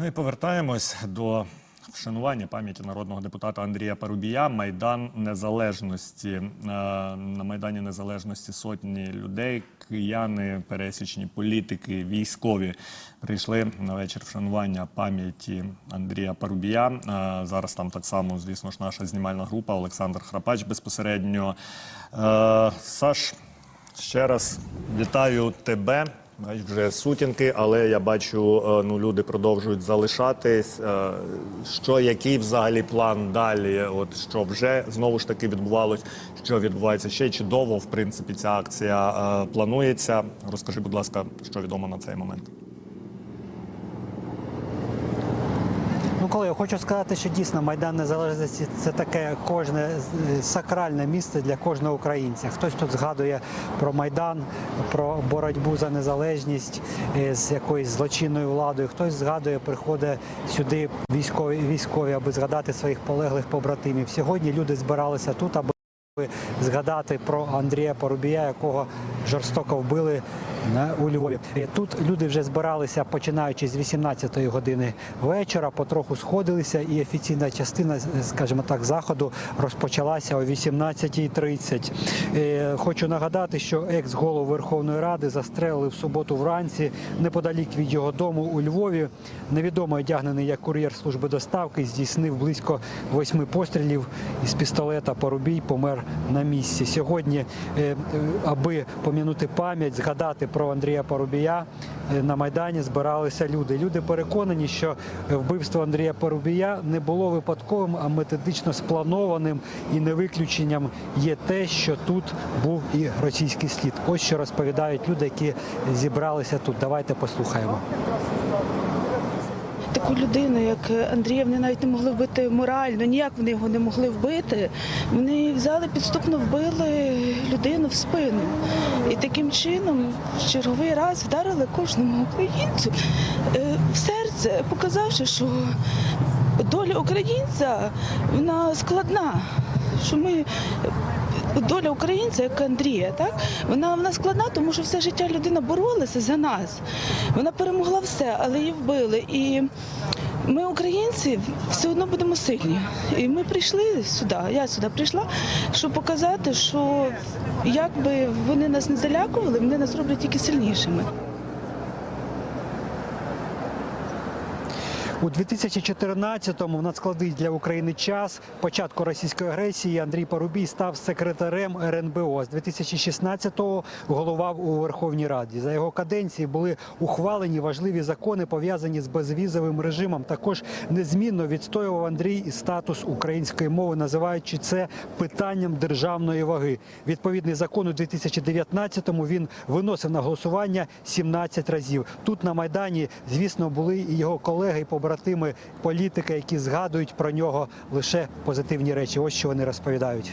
Ну і повертаємось до вшанування пам'яті народного депутата Андрія Парубія. Майдан Незалежності Е, на Майдані Незалежності сотні людей, кияни, пересічні політики, військові прийшли на вечір вшанування пам'яті Андрія Парубія. Е, Зараз там так само, звісно ж, наша знімальна група Олександр Храпач безпосередньо. Е, Саш, Ще раз вітаю тебе. Вже сутінки, але я бачу, е, ну люди продовжують залишатись. Е, Що який взагалі план далі? От що вже знову ж таки відбувалось, що відбувається ще чудово. В принципі, ця акція е, планується. Розкажи, будь ласка, що відомо на цей момент. Коли я хочу сказати, що дійсно Майдан Незалежності це таке кожне е, сакральне місце для кожного українця. Хтось тут згадує про Майдан, про боротьбу за незалежність е, з якоюсь злочинною владою. Хтось згадує, приходить сюди військові, військові, аби згадати своїх полеглих побратимів. Сьогодні люди збиралися тут, аби згадати про Андрія Порубія, якого жорстоко вбили у Львові. Тут люди вже збиралися починаючи з 18-ї години вечора, потроху сходилися, і офіційна частина, скажімо так, заходу розпочалася о 18.30. Е, Хочу нагадати, що екс-голов Верховної Ради застрелили в суботу вранці неподалік від його дому у Львові. Невідомо одягнений як кур'єр служби доставки здійснив близько восьми пострілів із пістолета. Порубій помер на місці. Сьогодні, е, аби пом'янути пам'ять, згадати про Андрія Порубія, е, на Майдані збиралися люди. Люди переконані, що вбивство Андрія Порубія не було випадковим, а методично спланованим. І не виключенням є те, що тут був і російський слід. Ось що розповідають люди, які зібралися тут. Давайте послухаємо. Таку людину, як Андрія, вони навіть не могли вбити морально, ніяк вони його не могли вбити. Вони взяли, підступно вбили людину в спину. І таким чином в черговий раз вдарили кожному українцю е, в серце, показавши, що доля українця вона складна. Що ми доля українця, як Андрія, так вона вона складна, тому що все життя людина боролася за нас. Вона перемогла все, але її вбили. І ми, українці, все одно будемо сильні. І ми прийшли сюди. Я сюди прийшла, щоб показати, що якби вони нас не залякували, вони нас роблять тільки сильнішими. У 2014-му в надскладний для України час початку російської агресії Андрій Порубій став секретарем РНБО. З 2016-го головав у Верховній Раді. За його каденції були ухвалені важливі закони, пов'язані з безвізовим режимом. Також незмінно відстоював Андрій і статус української мови, називаючи це питанням державної ваги. Відповідний закон у 2019-му він виносив на голосування 17 разів. Тут на майдані, звісно, були і його колеги і побратими політики, які згадують про нього лише позитивні речі. Ось що вони розповідають.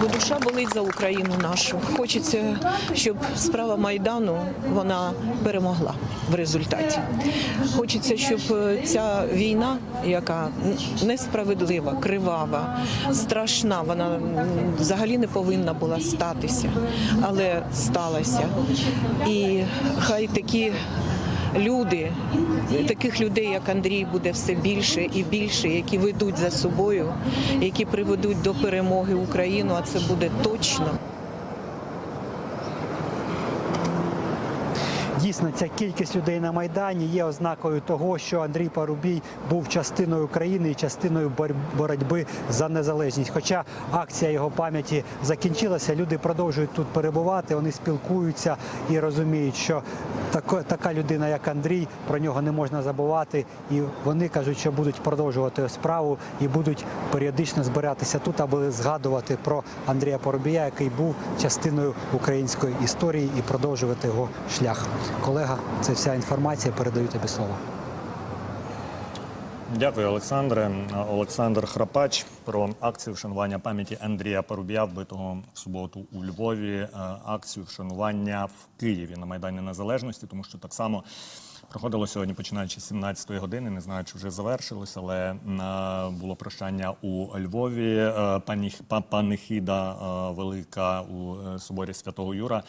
Бо душа болить за Україну нашу. Хочеться, щоб справа майдану вона перемогла в результаті. Хочеться, щоб е, ця війна, яка несправедлива, кривава, страшна, вона взагалі не повинна була статися, але сталася. І хай такі. Люди, таких людей, як Андрій, буде все більше і більше, які ведуть за собою, які приведуть до перемоги Україну, а це буде точно. Дійсно, ця кількість людей на майдані є ознакою того, що Андрій Парубій був частиною України і частиною бор- боротьби за незалежність. Хоча акція його пам'яті закінчилася, люди продовжують тут перебувати, вони спілкуються і розуміють, що така людина, як Андрій, про нього не можна забувати. І вони кажуть, що будуть продовжувати справу і будуть періодично збиратися тут, аби згадувати про Андрія Парубія, який був частиною української історії, і продовжувати його шлях. Колега, це вся інформація. Передаю тобі слово. Дякую, Олександре. Олександр Храпач про акцію вшанування пам'яті Андрія Парубія, вбитого в суботу у Львові. Е, Акцію вшанування в Києві на Майдані Незалежності, тому що так само проходило сьогодні, починаючи з 17-ї години. Не знаю, чи вже завершилось, але е, було прощання у Львові. Е, панихіда велика у соборі Святого Юра.